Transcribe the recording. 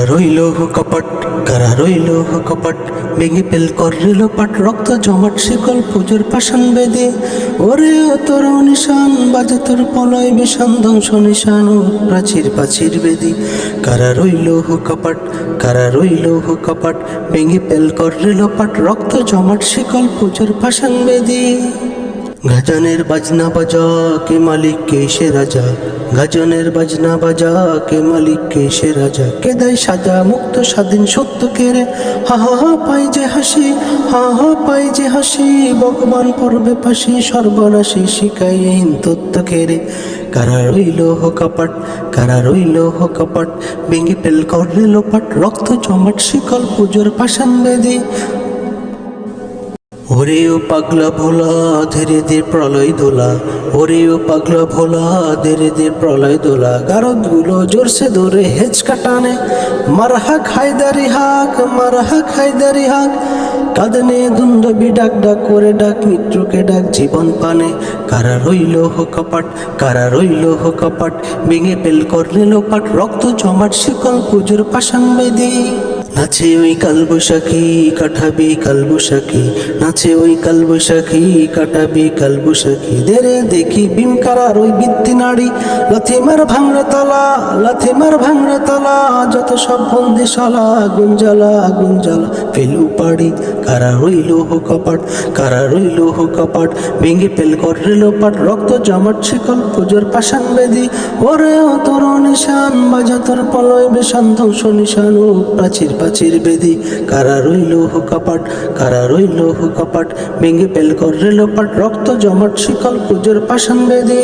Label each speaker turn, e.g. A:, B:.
A: কারা রইল কপট, কারা রইল কপট? ভেঙে পেল করল পাট, রক্ত জমাট, শিকল পুজোর পাশান বেদে। ওরে ও তোর নিশান, বাজে তোর পলয় বিষান, ধ্বংস, নিশান ও প্রাচীর পাচির বেদি। কারা রইল কপট, কারা রইল কপট? ভেঙে পেল করল পাট, রক্ত জমাট, শিকল পুজোর পাশান বেদি। গাজনের বাজনা বাজা, কে মালিক, কে সে রাজা? গাজনের বাজনা বাজা, কে মালিক, কে সে রাজা? কে দেয় সাজা মুক্ত স্বাধীন সত্য কেড়ে হা হা হা, পাই যে হাসি, হা হা, পাই যে হাসি, ভগবান পর্বে পাশি সর্বনাশী শিকাইহীন তত্ত্ব কেড়ে কারা রইল হো কপাট, কারা রইল হো কপাট? ভেঙে পেল করলে লোপাট, রক্ত জমাট শিকল পুজোর পাশান বেদি। ওরে ও পাগলা ভোলা, ধীরে ধীরে প্রলয় দোলা। ওরে ও পাগলা ভোলা, ধীরে ধীরে প্রলয় দোলা। গারদগুলো জোরসে ধরে হেচ কাটানে মারহাক হায়দারি হাক মারহাক হায়দারি হাক। কাঁদনে দুন্দবি ডাক ডাক করে ডাক, মিত্রকে ডাক, জীবন পানে। কারা রইল হো কপাট, কারা রইল হো কপাট। ভেঙে পেল করলে লোপাট, রক্ত জমাট, শিকল পুজোর পাশান বেদি। নাচে ওই কালবৈশাখী, কাটাবি কালবৈশাখী। নাচে ওই কালবৈশাখী, কাটাবি কালবৈশাখী। দেরে দেখি বিমকারার ওই বৃত্তি নাড়ি লাথিমার ভাঙড়ে তলা লাথিমার ভাঙড়ে তলা। যত সব বন্দিশালা, গুঞ্জালা গুঞ্জালা। ফেলু পাড়ি, কারা রইল হো কপাট, কারা রইল হো কপাট। ভেঙে পেল করে লোপাট রক্ত জমাট শিকল পুজোর পাশান বেদি। ওরে ও তোর নিশান বাজা তোর পলয় বেশান, ধ্বংস নিশান ও প্রাচীর প্রাচীর বেদি কারা রইল কপাট কারা রইল কপাট ভেঙে পেল করে লোপাট, রক্ত জমাট শিকল পুজোর পাশান বেদি